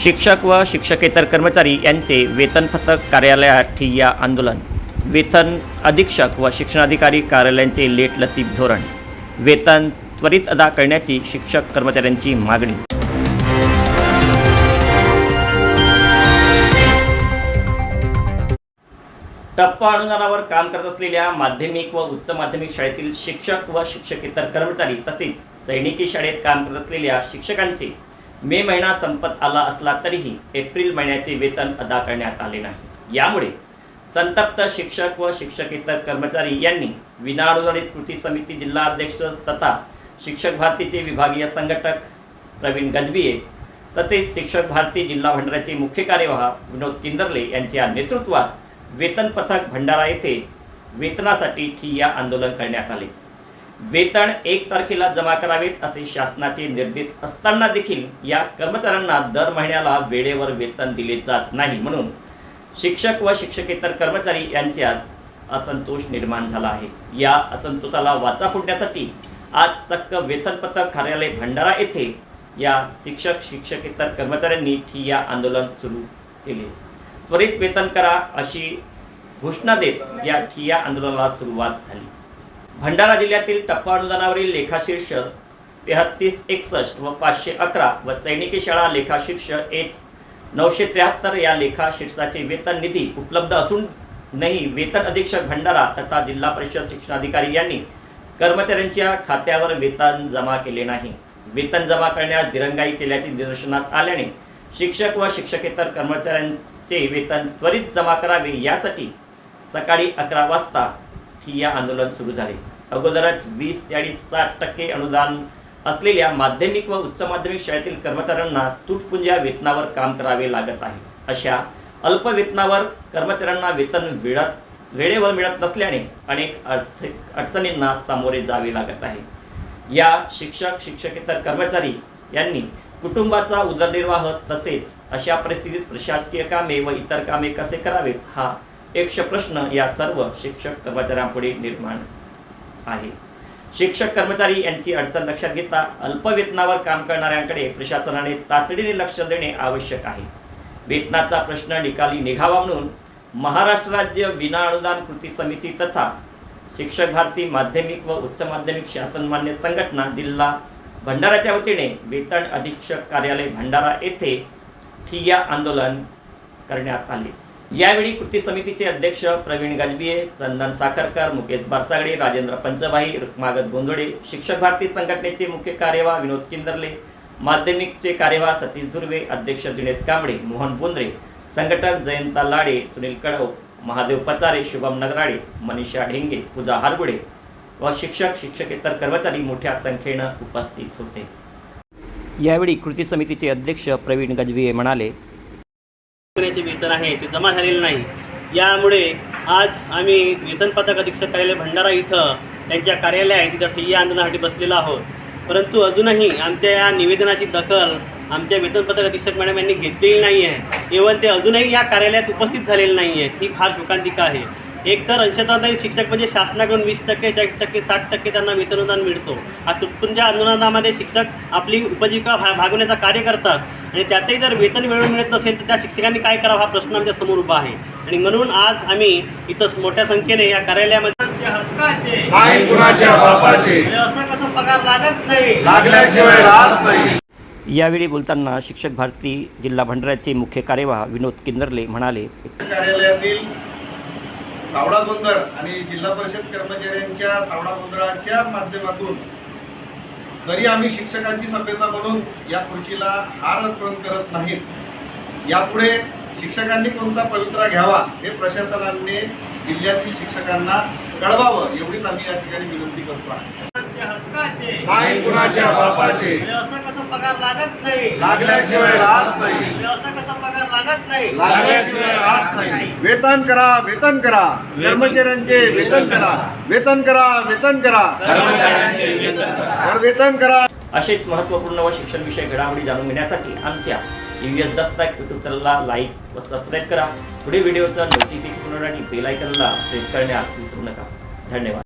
शिक्षक व शिक्षकेतर कर्मचारी यांचे वेतन पथक कार्यालयात ठिय्या आंदोलन. वेतन अधीक्षक व शिक्षणाधिकारी कार्यालयांचे लेट लतीफ धोरण. वेतन त्वरित अदा करण्याची शिक्षक कर्मचाऱ्यांची मागणी. टप्पा अनुदानावर काम करत असलेल्या माध्यमिक व उच्च माध्यमिक शाळेतील शिक्षक व शिक्षकेतर कर्मचारी तसेच सैनिकी शाळेत काम करत असलेल्या शिक्षकांचे मे महिना संपत आला असला तरीही एप्रिल महिन्याचे वेतन अदा करण्यात आले नाही. यामुळे संतप्त शिक्षक व शिक्षकेतर कर्मचारी यांनी विनाअनुदानित कृती समिती जिल्हा अध्यक्ष तथा शिक्षक भारतीचे विभागीय संघटक प्रवीण गजबिये तसेच शिक्षक भारती जिल्हा भंडाराचे मुख्य कार्यवाह विनोद किंदरले यांच्या नेतृत्वात वेतन पथक भंडारा येथे वेतनासाठी ठिय्या आंदोलन करण्यात आले. वेतन एक तारखेला जमा करावेत असे शासनाचे निर्देश असताना देखील या कर्मचाऱ्यांना दर महिन्याला वेळेवर वेतन दिले जात नाही म्हणून शिक्षक व शिक्षकेतर कर्मचारी यांच्यात असंतोष निर्माण झाला आहे. या असंतोषाला वाचा फोडण्यासाठी आज चक्क वेतन पथक कार्यालय भंडारा येथे या शिक्षक शिक्षकेतर कर्मचाऱ्यांनी ठिय्या आंदोलन सुरू केले. त्वरित वेतन करा अशी घोषणा देत या ठिय्या आंदोलनाला सुरुवात झाली. भंडारा जिल्ह्यातील टप्पा अनुदानावरील लेखाशीर्ष तेहत्तीस एकसष्ट व पाचशे अकरा व सैनिकी शाळा लेखाशीर्ष एच. नऊशे त्र्याहत्तर या लेखाशीर्षाचे वेतन निधी उपलब्ध असून नाही वेतन अधीक्षक भंडारा तथा जिल्हा परिषद शिक्षणाधिकारी यांनी कर्मचाऱ्यांच्या खात्यावर वेतन जमा केले नाही. वेतन जमा करण्यास दिरंगाई केल्याचे निदर्शनास आल्याने शिक्षक व शिक्षकेतर कर्मचाऱ्यांचे वेतन त्वरित जमा करावे यासाठी सकाळी अकरा वाजता ठिय्या आंदोलन सुरू झाले. अगोदरच वीस चाळीस साठ टक्के अनुदान असलेल्या माध्यमिक व उच्च माध्यमिक शाळेतील कर्मचाऱ्यांना तुटपुंज्या वेतनावर काम करावे लागत आहे. अशा अल्प वेतनावर कर्मचाऱ्यांना वेतन वेळात वेळेवर मिळत नसल्याने अनेक आर्थिक अडचणींना सामोरे जावे लागत आहे. या शिक्षक शिक्षकेतर कर्मचारी यांनी कुटुंबाचा उदरनिर्वाह तसेच अशा परिस्थितीत प्रशासकीय कामे व इतर कामे कसे करावेत हा एकश प्रश्न या सर्व शिक्षक कर्मचाऱ्यांपुढे निर्माण आहे. शिक्षक कर्मचारी यांची अडचण लक्षात घेता अल्प वेतनावर काम करणाऱ्यांकडे प्रशासनाने तातडीने लक्ष देणे आवश्यक आहे. वेतनाचा प्रश्न निकाली निघावा म्हणून महाराष्ट्र राज्य विना अनुदान कृती समिती तथा शिक्षक भारती माध्यमिक व उच्च माध्यमिक शासन मान्य संघटना जिल्हा भंडाराच्या वतीने वेतन अधीक्षक कार्यालय भंडारा येथे ठिय्या आंदोलन करण्यात आले. यावेळी कृती समितीचे अध्यक्ष प्रवीण गजबिये चंदन साखरकर मुकेश बारसागडे राजेंद्र पंचभाई रुक्मागत गोंधळे शिक्षक भारती संघटनेचे मुख्य कार्यवाह विनोद किंदरले माध्यमिकचे कार्यवाह सतीश धुर्वे अध्यक्ष दिनेश कांबळे मोहन बोंद्रे संघटक जयंता लाडे सुनील कडव महादेव पचारे शुभम नगराडे मनीषा ढेंगे पूजा हारगुडे व शिक्षक शिक्षकेतर कर्मचारी मोठ्या संख्येनं उपस्थित होते. यावेळी कृती समितीचे अध्यक्ष प्रवीण गजबिये म्हणाले करण्याचे वेतन आहे ते जमा झालेलं नाही. यामुळे आज आम्ही वेतन पथक अधीक्षक कार्यालय भंडारा इथं त्यांच्या कार्यालय आहे तिथं ठिय्या आंदोलनासाठी बसलेलो आहोत. परंतु अजूनही आमच्या या निवेदनाची दखल आमच्या वेतन पथक अधीक्षक मॅडम यांनी घेतलेली नाही आहे इव्हन ते अजूनही या कार्यालयात उपस्थित झालेले नाही आहेत ही फार शोकांतिका आहे. एकतर अंशतः शिक्षक म्हणजे शासनाकडून वीस टक्के चाळीस टक्के साठ टक्के त्यांना वेतनुदान मिळतो. हा तुटपुंज्या अनुदानामध्ये शिक्षक आपली उपजीविका भा भागवण्याचं कार्य करतात आणि त्यातही जर वेतन वेळेवर मिळत नसेल तर त्या शिक्षकांनी काय करावं हा प्रश्न आमच्यासमोर उभा आहे. आणि म्हणून आज आम्ही इथं मोठ्या संख्येने या कार्यालयामध्ये आमच्या हक्काचे नाही कुणाच्या बापाचे? असं कसं पगार लागत नाही. लागल्याशिवाय राहत नाही. यावेळी बोलताना शिक्षक भारती जिल्हा भंडाऱ्याचे मुख्य कार्यवाह विनोद किंदर्ले म्हणाले कार्यालयातील सावडा गोंधळ आणि जिल्हा परिषद कर्मचाऱ्यांच्या सावडा गोंधळाच्या माध्यमातून तरी आम्ही शिक्षकांची सभ्यता म्हणून या खुर्चीला हार अर्पण करत नाहीत. यापुढे शिक्षकांनी कोणता पवित्रा घ्यावा हे प्रशासनाने जिल्ह्यातील शिक्षकांना कळवावं एवढीच आम्ही या ठिकाणी विनंती करतो आहे. नाही कुणाच्या बापाचे. म्हणजे असं कसं पगार लागत नाही. लागल्याशिवाय राहत नाही. म्हणजे असं कसं पगार लागत नाही. लागल्याशिवाय राहत नाही. वेतन करा वेतन करा. कर्मचाऱ्यांचे वेतन करा. वेतन करा वेतन करा. तर वेतन करा. असेच महत्त्वपूर्ण व शिक्षण विषय घडामोडी जाणून घेण्यासाठी आमच्या यूएस दस्तक यूट्यूब चॅनलला लाईक व सबस्क्राईब करा. पुढे व्हिडिओचं नोटिफिकेशन आणि बेल आयकनला प्रेस करण्यास विसरू नका. धन्यवाद.